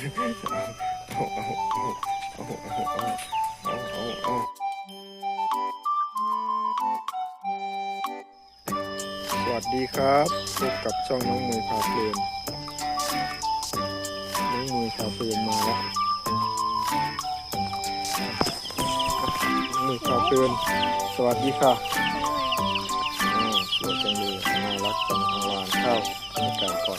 สวัสดีครับพบกับช่องน้องมือพาเพลินน้องมือพาเพลินมาแล้วมือพาเพลินสวัสดีค่ะอ้าวสวยจังเลยน่ารักจังเอาวานข้าวให้ไก่ก่อน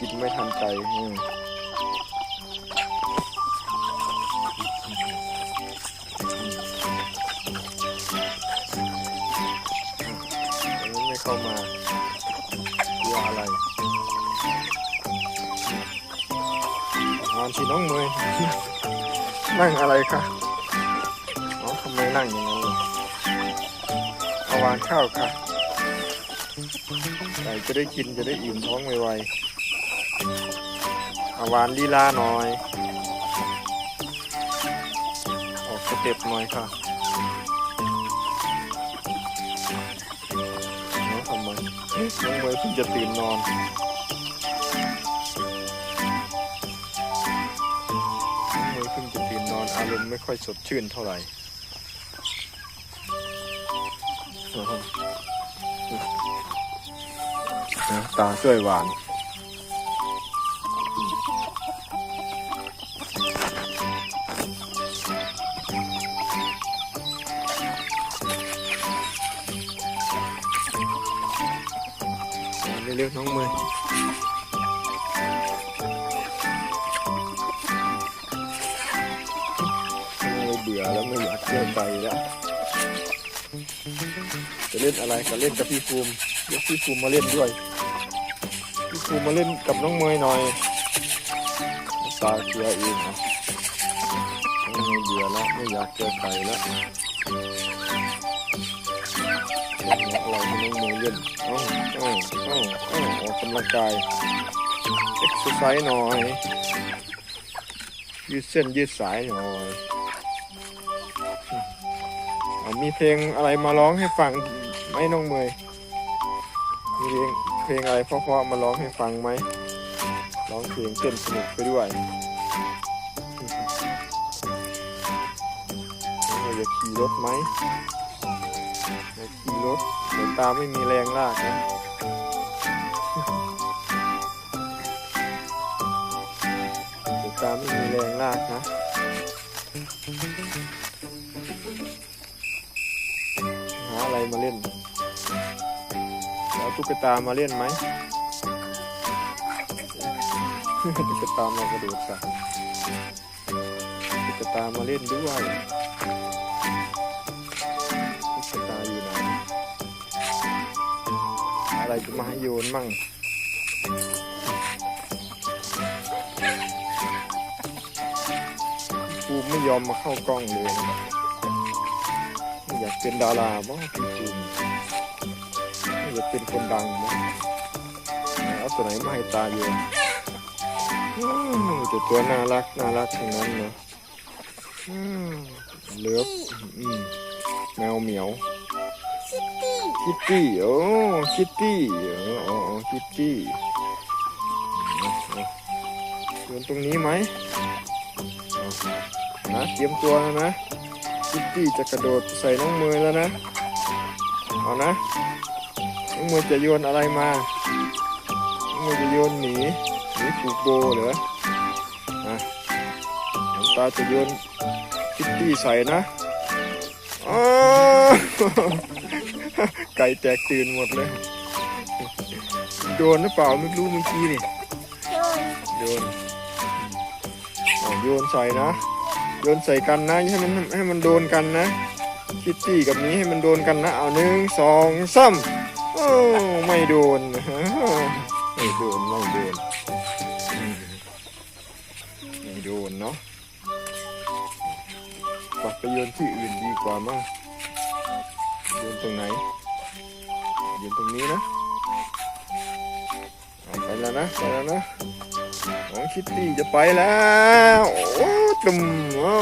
กินไม่ทันใจอืมอันนี้ไม่เข้ามากลัวอะไรนอนที่น้องเมยนั่งอะไรคะเอ๋อทำไมนั่งอย่างนั้นล่ะเอาวานข้าวค่ะไก่จะได้กินจะได้อิ่มท้องไวๆ เอาหวานลีลาหน่อย ออกสเต็ปหน่อยค่ะน้องทำไมน้องเมย์เพิ่งจะตื่นนอนน้องเมย์เพิ่งจะตื่นนอนอารมณ์ไม่ค่อยสดชื่นเท่าไหร่ตาช่วยหวาน เร็วน้องเมย์เมย์เบื่อแล้วไม่อยากเล่นไปแล้วจะเล่นอะไรก็เล่นกับพี่ภูมิยกพี่ภูมิมาเล่นด้วย พี่ภูมิมาเล่นกับน้องเมย์หน่อยตาเสียเองอะน้องเมย์เบื่อแล้วไม่อยากเจอใครแล้ว ให้น้องเมย์เล่นอ้าวอ้าวอ้าวอ้าออกกำลังกายเอ็กซ์ไซส์หน่อย ยืดเส้นยืดสายหน่อยเอามีเพลงอะไรมาร้องให้ฟังไหมน้องเมยมีเพลงเพลงอะไรเพราะๆมาร้องให้ฟังไหมร้องเพลงเต้นสนุกไปด้วยเมย์จะขี่รถไหม รถเดี๋ยวตาไม่มีแรงลากนะเดี๋ยวตาไม่มีแรงลากนะหาอะไรมาเล่นแล้วตุ๊กตามาเล่นไหมตุ๊กตามากระโดดใส่ตุ๊กตามาเล่นด้วย อะไรจะมาให้โยนมั่งภูมิไม่ยอมมาเข้ากล้องเลยนะอยากเป็นดาราบ้างพี่ภูมิอยากเป็นคนดังบ้างเอาตัวไหนมาให้ตาโยนอื้อแต่ตัวน่ารักน่ารักทั้งนั้นเนาะเลิฟอืมแมวเหมียว คิตตี้โอ้คิตตี้โอ้คิตตี้เอาเอาโยนตรงนี้ไหมนะเตรียมตัวแล้วนะคิตตี้จะกระโดดใส่น้องเมยแล้วนะเอานะน้องเมยจะโยนอะไรมาน้องเมยจะโยนหนีหนีผูกโบเหรอนะน้ำตาจะโยนคิตตี้ใส่นะอ้าว ไก่แตกตื่นหมดเลย โดนหรือเปล่าไม่รู้เมื่อกี้นี่ โยนเอาโยนใส่นะ โยนใส่กันนะให้มันให้มันโดนกันนะ คิตตี้กับนี้ให้มันโดนกันนะ เอาหนึ่งสองสามโอ้ไม่โดนไม่โดนไม่โดนไม่โดนเนาะปักไปโยนที่อื่นดีกว่ามั้ง ยนตรงไหนโยนตรงนี้นะไปแล้วนะไปแล้วนะน้องคิตตี้จะไปแล้วโอ้ตุ่มโอ้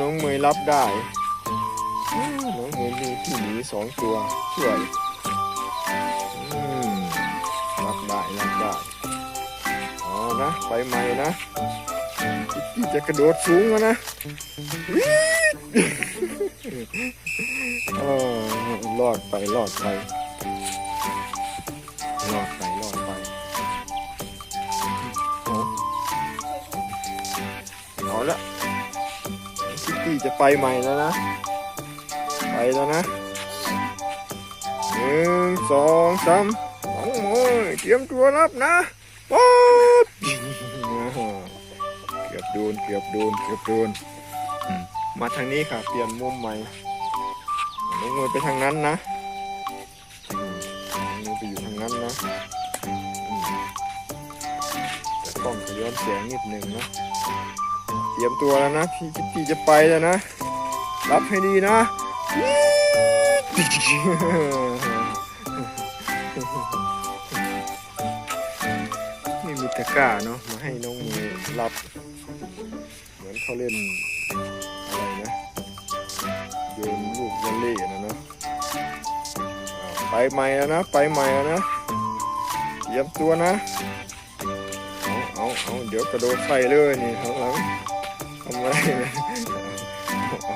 น้องเมยรับได้น้องเมยมีที่หนีสองตัวช่วยรับได้รับได้เอนะไปใหม่นะคิตตี้จะกระโดดสูงแล้วนะ วิดเออรอดไปรอดไปรอดไปรอดไปเอาละคิตตี้จะไปใหม่แล้วนะ ไปแล้วนะหนึ่งสองสามสองโมยเตรียมตัวรับนะป๊บเกือบโดนเกือบโดนเกือบโดน มาทางนี้ค่ะ เปลี่ยนมุมใหม่น้องมือไปทางนั้นนะมือไปอยู่ทางนั้นนะแต่กล้องจะย้อนแสงนิดหนึ่งนะ เตรียมตัวแล้วนะพี่คิตตี้จะไปแล้วนะ รับให้ดีนะไม่มีตะกร้าเนาะมาให้น้องมือรับ เหมือนเขาเล่น โยนลูกวอลเลย์นะเนาะไปใหม่แล้วนะ ไปใหม่แล้วนะเตรียมตัวนะ เอาเอาเอาเดี๋ยวกระโดดใส่เลยนี่ข้างหลังทำอะไรนะอา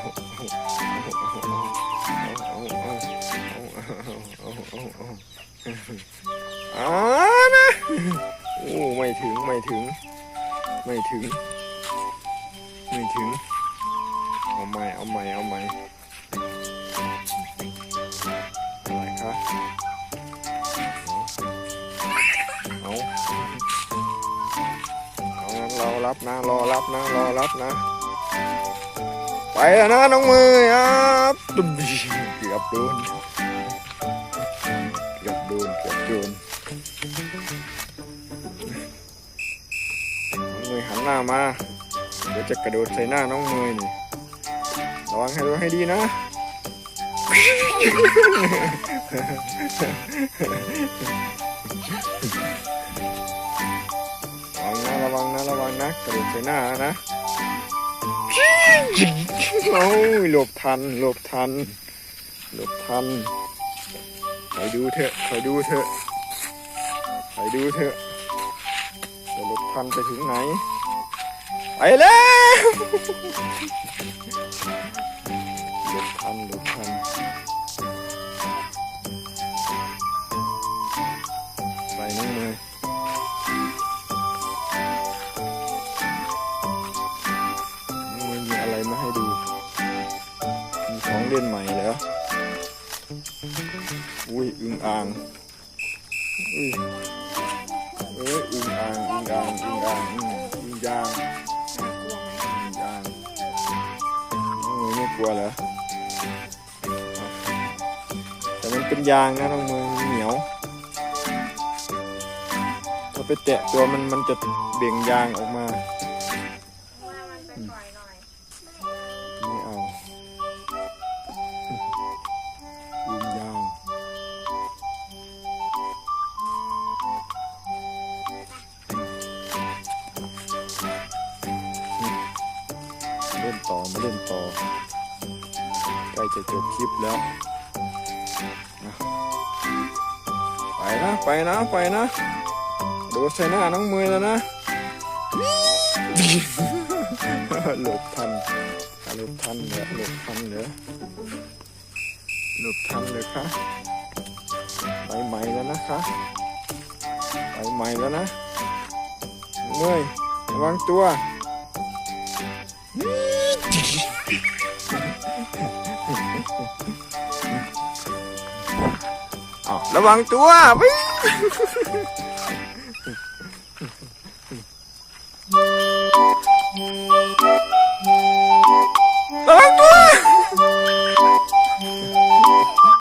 เอาเอาเอาเอาเอาเอาอ่านะ โอ้ ไม่ถึง ไม่ถึง ไม่ถึง รอรับนะ รอรับนะ รอรับนะ ไปแล้วนะน้องมือครับตุ้มเกือบโดนเกือบโดนเกือบโดนน้องมือหันหน้ามาเดี๋ยวจะกระโดดใส่หน้าน้องเมยนี่ระวังให้ดูให้ดีนะ ระวังนะระวังนะระวังนะกระโดดใส่หน้านะโอ้ยหลบทันหลบทันหลบทันคอยดูเถอะคอยดูเถอะคอยดูเถอะจะหลบทันไปถึงไหนไปแล้วหลบทันหลบทัน ของเล่นใหม่เหรออุ้ยอึงอ่างอุ้ยเอ้ยอึงอ่างอึงอ่างอึงอ่างอืมอึงยางยางน้องมือไม่กลัวเหรอแต่มันเป็นยางนะน้องมือเหนียวถ้าไปแตะตัวมันมันจะเบ่งยางออกมา ต่อมาเล่นต่อใกล้จะจบคลิปแล้วไปนะไปนะไปนะโดดใส่หน้าน้องมือแล้วนะหลบทันหลบทันเหรอหลบทันเหรอหลบทันเลยคะไปใหม่แล้วนะคะไปใหม่แล้วนะเมื่อยระวังตัว อ้าวระวังตัววิ่งระวังตัว